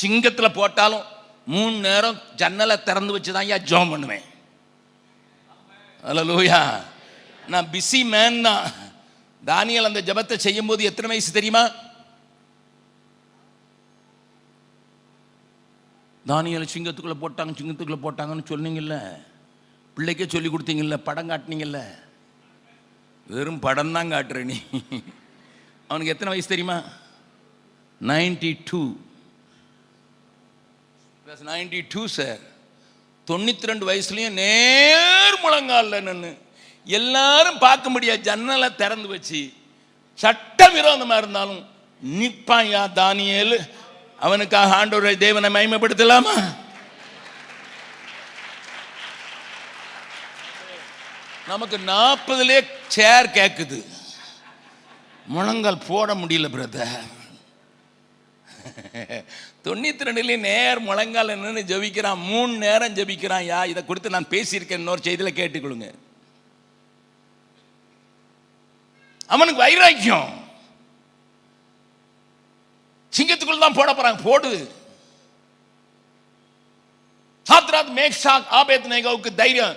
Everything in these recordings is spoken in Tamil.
சிங்கத்தில் போட்டாலும் மூணு நேரம் ஜன்னலை திறந்து வச்சு தான் ஐயா ஜோம் பண்ணுவேன். அல்லூயா நான் பிஸி மேன் தான். தானியல் அந்த ஜெபத்தை செய்யும்போது எத்தனை வயசு தெரியுமா? தானியல் சிங்கத்துக்குள்ளே போட்டாங்க சிங்கத்துக்குள்ளே போட்டாங்கன்னு சொன்னீங்கல்ல. பிள்ளைக்கே சொல்லி கொடுத்தீங்கல்ல படம் காட்டினீங்கல்ல. வெறும் படம் தான் காட்டுற நீ. அவனுக்கு எத்தனை வயசு தெரியுமா? Ninety two ninety two sir தொண்ணூற்றி ரெண்டு வயசுலேயும் நேர் முழங்காலில் நின்று எல்லாரும் பார்க்க முடியாது ஜன்னலை திறந்து வச்சு சட்ட விரோதமாக இருந்தாலும் நிற்பாயா தானியல். அவனுக்காக ஆண்டவரை தேவனை மயமப்படுத்தலாமா நமக்கு நாற்பதுலே சேர் கேட்குது முழங்கால் போட முடியல பிரதர் தொண்ணூத்தி ரெண்டுலேயும் நேர் முழங்கால் நின்று ஜெபிக்கிறான் மூணு நேரம் ஜெபிக்கிறான் யா இதை கொடுத்து நான் பேசியிருக்கேன். இன்னொரு செய்தியில் கேட்டுக்கொள்ளுங்க. அவனுக்கு வைராக்கியம். சிங்கத்துக்குள்ள தான் போட போறாங்க போடு. சாத்ராத் மேக்ஷாக் ஆபேத் நேகாவுக்கு தைரியம்.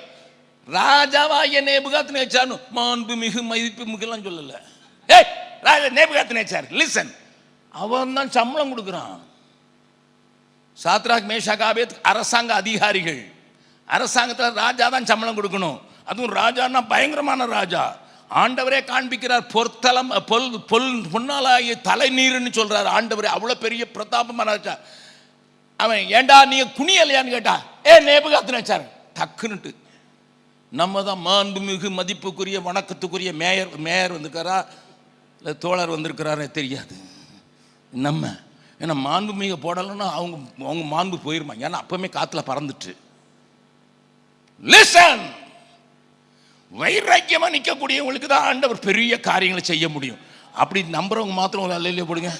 ராஜாவாகிய நேபுகாத் நேச்சார்னு மாண்பு மிகு மதிப்பு மிகுலாம் சொல்லல. ஏய் ராஜா நேபுகாத் நேச்சார் லிசன் அவன் தான் சம்பளம் கொடுக்குறான். சாத்ராக் மேஷாகாபேத் அரசாங்க அதிகாரிகள். அரசாங்கத்தில் ராஜா தான் சம்பளம் கொடுக்கணும். அதுவும் ராஜான்னா பயங்கரமான ராஜா. ஆண்டவரே காண்பிக்கிறார் பொற்தலம் பொல் பொல் பொன்னாலாகிய தலைநீர்னு சொல்கிறார் ஆண்டவரே. அவ்வளோ பெரிய பிரதாபமான ராஜா. அவன் ஏண்டா நீங்க குனியலையான்னு கேட்டா ஏ நேபுகாத்து சார் டக்குன்னுட்டு. நம்ம தான் மாண்புமிகு மதிப்புக்குரிய வணக்கத்துக்குரிய மேயர் மேயர் வந்திருக்காரா? இல்லை தோழர் வந்திருக்கிறாரே தெரியாது. நம்ம. ஏன்னா மாண்புமிகு போடலைன்னா அவங்க அவங்க மாண்பு போயிருமா? ஏன்னா அப்பவுமே காற்றுல பறந்துட்டு. லிசன் வைராக்கியமாக நிற்கக்கூடியவங்களுக்கு தான் ஆண்டவர் பெரிய காரியங்களை செய்ய முடியும். அப்படி நம்புறவங்க மாத்திரம் ஒரு அல்லையிலே போடுங்க.